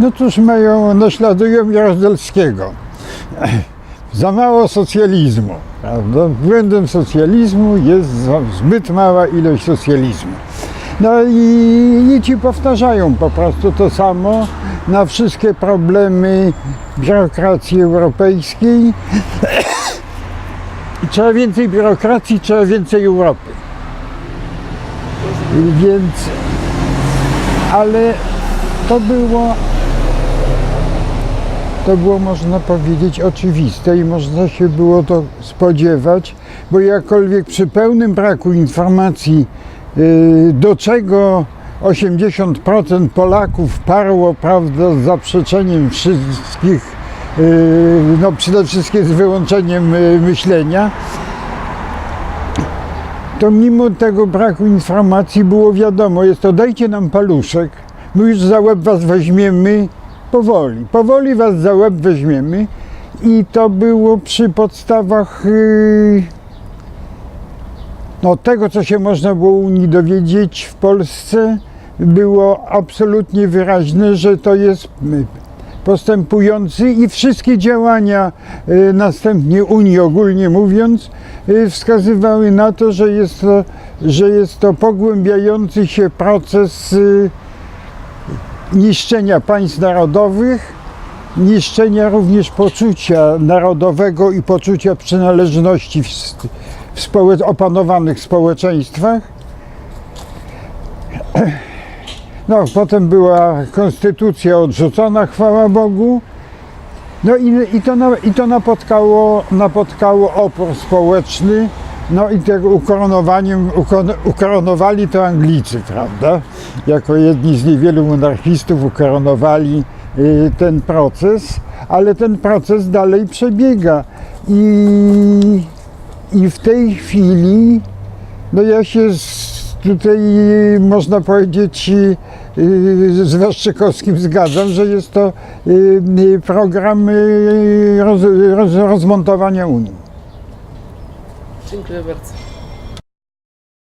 No cóż, mają, naśladują Jaruzelskiego. Za mało socjalizmu, prawda? Błędem socjalizmu jest zbyt mała ilość socjalizmu. No i, i ci powtarzają po prostu to samo na wszystkie problemy biurokracji europejskiej. Trzeba więcej biurokracji, trzeba więcej Europy. Więc, ale to było, to było można powiedzieć oczywiste i można się było to spodziewać, bo jakkolwiek przy pełnym braku informacji, yy, do czego 80% Polaków parło, prawda, z zaprzeczeniem wszystkich, yy, no przede wszystkim z wyłączeniem yy, myślenia, to mimo tego braku informacji było wiadomo, jest to dajcie nam paluszek, my już za łeb was weźmiemy powoli, powoli was za łeb weźmiemy. I to było przy podstawach yy, no, tego, co się można było u dowiedzieć w Polsce, było absolutnie wyraźne, że to jest y, postępujący i wszystkie działania y, następnie Unii ogólnie mówiąc y, wskazywały na to, że jest to, że jest to pogłębiający się proces niszczenia państw narodowych, niszczenia również poczucia narodowego i poczucia przynależności w, w opanowanych społeczeństwach. No, potem była konstytucja odrzucona, chwała Bogu. No i, i, to, i to napotkało, napotkało opór społeczny. No i tego ukoronowaniem, ukoronowali to Anglicy, prawda? Jako jedni z niewielu monarchistów ukoronowali y, ten proces, ale ten proces dalej przebiega. I, i w tej chwili no ja się z, tutaj można powiedzieć y, z Waszczykowskim zgadzam, że jest to y, program roz, roz, rozmontowania Unii. Dziękuję bardzo.